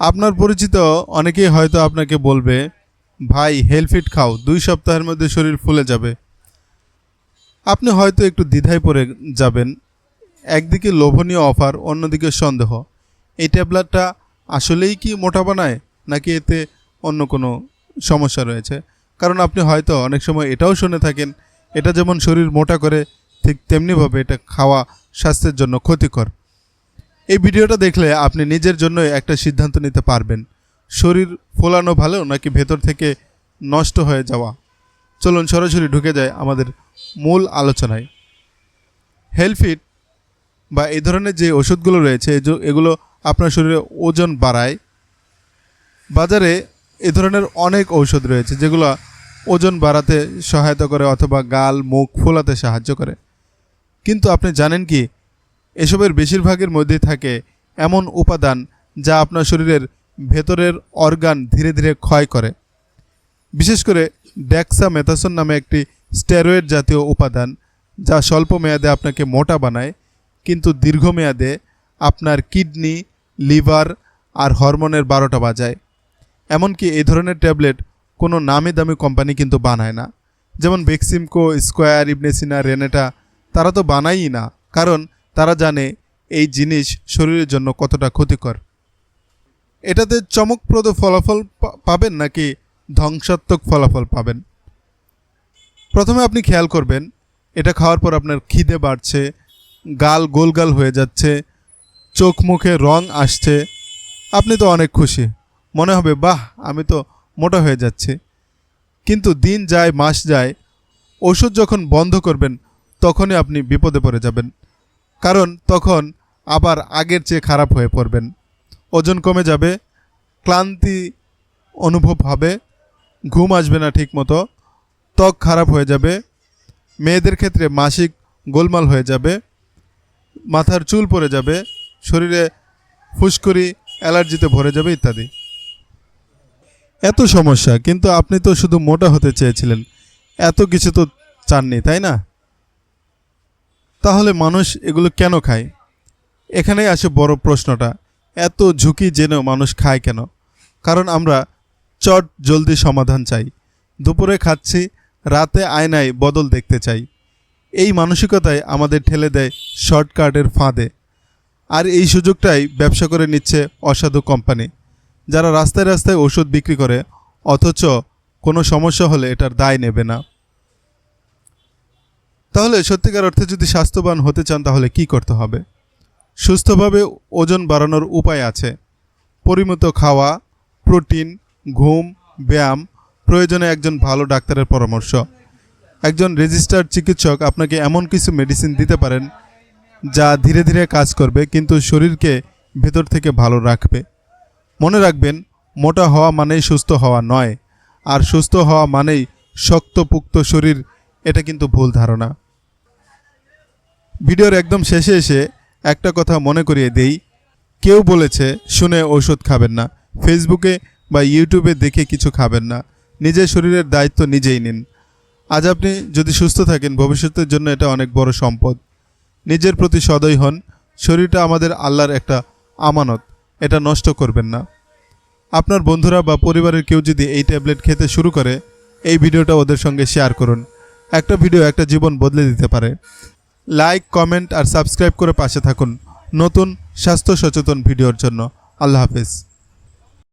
আপনার পরিচিত অনেকেই হয়তো আপনাকে বলবে, ভাই, হেলফিট খাও, দুই সপ্তাহের মধ্যে শরীর ফুলে যাবে। আপনি হয়তো একটু দ্বিধায় পড়ে যাবেন। একদিকে লোভনীয় অফার, অন্যদিকে সন্দেহ। এই ট্যাবলেটটা আসলেই কি মোটা বানায়, নাকি এতে অন্য কোনো সমস্যা রয়েছে? কারণ আপনি হয়তো অনেক সময় এটাও শুনে থাকেন, এটা যেমন শরীর মোটা করে, ঠিক তেমনিভাবে এটা খাওয়া স্বাস্থ্যের জন্য ক্ষতিকর। এই ভিডিওটা দেখলে আপনি নিজের জন্য একটা সিদ্ধান্ত নিতে পারবেন। শরীর ফোলানো ভালো নাকি ভেতর থেকে নষ্ট হয়ে যাওয়া? চলুন সরাসরি ঢুকে যায় আমাদের মূল আলোচনায়। হেলফিট বা এই ধরনের যে ওষুধগুলো রয়েছে এগুলো আপনার শরীরে ওজন বাড়ায়। বাজারে এ ধরনের অনেক ঔষধ রয়েছে যেগুলো ওজন বাড়াতে সহায়তা করে অথবা গাল, মুখ ফোলাতে সাহায্য করে। কিন্তু আপনি জানেন কি এসবের বেশিরভাগের মধ্যে থাকে এমন উপাদান যা আপনার শরীরের ভেতরের অর্গান ধীরে ধীরে ক্ষয় করে। বিশেষ করে ড্যাক্সা মেথাসন নামে একটি স্টেরয়েড জাতীয় উপাদান যা স্বল্প মেয়াদে আপনাকে মোটা বানায়, কিন্তু দীর্ঘমেয়াদে আপনার কিডনি, লিভার আর হরমোনের বারোটা বাজায়। এমনকি এই ধরনের ট্যাবলেট কোনো নামি দামি কোম্পানি কিন্তু বানায় না। যেমন বেক্সিমকো স্কোয়ার, ইবনেসিনা, রেনেটা, তারা তো বানায়ই না। কারণ তারা জানে এই জিনিস শরীরের জন্য কতটা ক্ষতিকর। এটাতে চমকপ্রদ ফলাফল পাবেন নাকি ধ্বংসাত্মক ফলাফল পাবেন? প্রথমে আপনি খেয়াল করবেন, এটা খাওয়ার পর আপনার খিদে বাড়ছে, গাল গোলগাল হয়ে যাচ্ছে, চোখ মুখে রং আসছে, আপনি তো অনেক খুশি, মনে হবে, বাহ, আমি তো মোটা হয়ে যাচ্ছি। কিন্তু দিন যায়, মাস যায়, ওষুধ যখন বন্ধ করবেন, তখনই আপনি বিপদে পড়ে যাবেন। কারণ তখন আবার আগের চেয়ে খারাপ হয়ে পড়বেন। ওজন কমে যাবে, ক্লান্তি অনুভব হবে, ঘুম আসবে না ঠিকমতো, ত্বক খারাপ হয়ে যাবে, মেয়েদের ক্ষেত্রে মাসিক গোলমাল হয়ে যাবে, মাথার চুল পড়ে যাবে, শরীরে ফুসকুরি অ্যালার্জিতে ভরে যাবে ইত্যাদি। এত সমস্যা, কিন্তু আপনি তো শুধু মোটা হতে চেয়েছিলেন, এত কিছু তো চাননি, তাই না? তাহলে মানুষ এগুলো কেন খায়? এখানেই আসে বড় প্রশ্নটা। এত ঝুঁকি জেনেও মানুষ খায় কেন? কারণ আমরা চট জলদি সমাধান চাই। দুপুরে খাচ্ছি, রাতে আয়নায় বদল দেখতে চাই। এই মানসিকতায় আমাদের ঠেলে দেয় শর্টকাটের ফাঁদে। আর এই সুযোগটাই ব্যবসা করে নিচ্ছে অসাধু কোম্পানি। যারা রাস্তায় রাস্তায় ওষুধ বিক্রি করে, অথচ কোনো সমস্যা হলে এটার দায় নেবে না। তাহলে সত্যিকার অর্থে যদি স্বাস্থ্যবান হতে চান, তাহলে কি করতে হবে? সুস্থভাবে ওজন বাড়ানোর উপায় আছে। পরিমিত খাওয়া, প্রোটিন, ঘুম, ব্যায়াম, প্রয়োজনে একজন ভালো ডাক্তারের পরামর্শ। একজন রেজিস্টার্ড চিকিৎসক আপনাকে এমন কিছু মেডিসিন দিতে পারেন, যা ধীরে ধীরে কাজ করবে, কিন্তু শরীরকে ভেতর থেকে ভালো রাখবে। মনে রাখবেন, মোটা হওয়া মানেই সুস্থ হওয়া নয়, আর সুস্থ হওয়া মানেই শক্তপুক্ত শরীর এটা কিন্তু ভুল ধারণা। ভিডিওর একদম শেষে এসে একটা কথা মনে করিয়ে দেই। কেউ বলেছে, শুনে ঔষধ খাবেন না। ফেসবুকে বা ইউটিউবে দেখে কিছু খাবেন না। নিজের শরীরের দায়িত্ব নিজেই নিন। আজ আপনি যদি সুস্থ থাকেন, ভবিষ্যতের জন্য এটা অনেক বড় সম্পদ। নিজের প্রতি সদয় হন। শরীরটা আমাদের আল্লাহর একটা আমানত। এটা নষ্ট করবেন না। আপনার বন্ধুরা বা পরিবারের কেউ যদি এই ট্যাবলেট খেতে শুরু করে, এই ভিডিওটা ওদের সঙ্গে শেয়ার করুন। একটা ভিডিও একটা জীবন বদলে দিতে পারে। লাইক কমেন্ট আর সাবস্ক্রাইব করে পাশে থাকুন। নতুন স্বাস্থ্য সচেতন ভিডিওর জন্য। আল্লাহ হাফেজ।